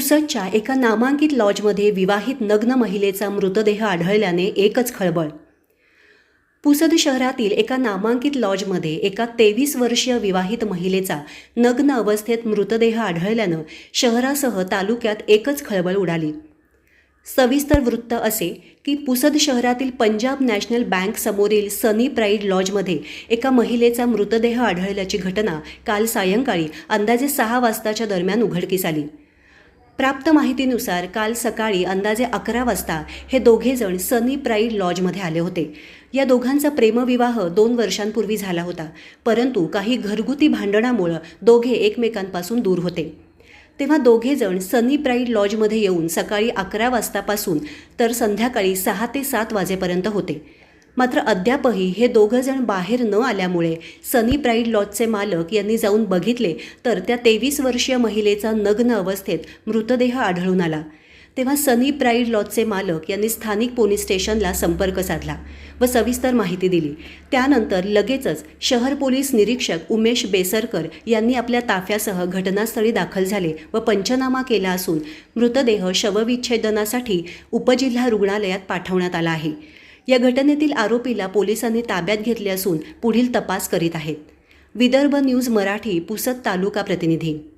पुसदच्या एका नामांकित लॉजमध्ये विवाहित नग्न महिलेचा मृतदेह आढळल्याने एकच खळबळ. पुसद शहरातील एका नामांकित लॉजमध्ये एका तेवीस वर्षीय विवाहित महिलेचा नग्न अवस्थेत मृतदेह आढळल्यानं शहरासह तालुक्यात एकच खळबळ उडाली. सविस्तर वृत्त असे की पुसद शहरातील पंजाब नॅशनल बँक समोरील सनी प्राईड लॉजमध्ये एका महिलेचा मृतदेह आढळल्याची घटना काल सायंकाळी अंदाजे सहा वाजताच्या दरम्यान उघडकीस आली. प्राप्त माहितीनुसार काल सकाळी अंदाजे अकरा वाजता हे दोघेजण सनी प्राईड लॉजमध्ये आले होते. या दोघांचा प्रेमविवाह दोन वर्षांपूर्वी झाला होता परंतु काही घरगुती भांडणामुळं दोघे एकमेकांपासून दूर होते. तेव्हा दोघेजण सनी प्राईड लॉजमध्ये येऊन सकाळी अकरा वाजतापासून तर संध्याकाळी सहा ते सात वाजेपर्यंत होते. मात्र अद्यापही हे दोघंजण बाहेर न आल्यामुळे सनी प्राईड लॉजचे मालक यांनी जाऊन बघितले तर त्या तेवीस वर्षीय महिलेचा नग्न अवस्थेत मृतदेह आढळून आला. तेव्हा सनी प्राईड लॉजचे मालक यांनी स्थानिक पोलीस स्टेशनला संपर्क साधला व सविस्तर माहिती दिली. त्यानंतर लगेचच शहर पोलीस निरीक्षक उमेश बेसरकर यांनी आपल्या ताफ्यासह घटनास्थळी दाखल झाले व पंचनामा केला असून मृतदेह शवविच्छेदनासाठी उपजिल्हा रुग्णालयात पाठवण्यात आला आहे. या घटनेतील आरोपीला पोलिसांनी ताब्यात घेतले असून पुढील तपास करीत आहेत. विदर्भ न्यूज मराठी पुसद तालुका प्रतिनिधी.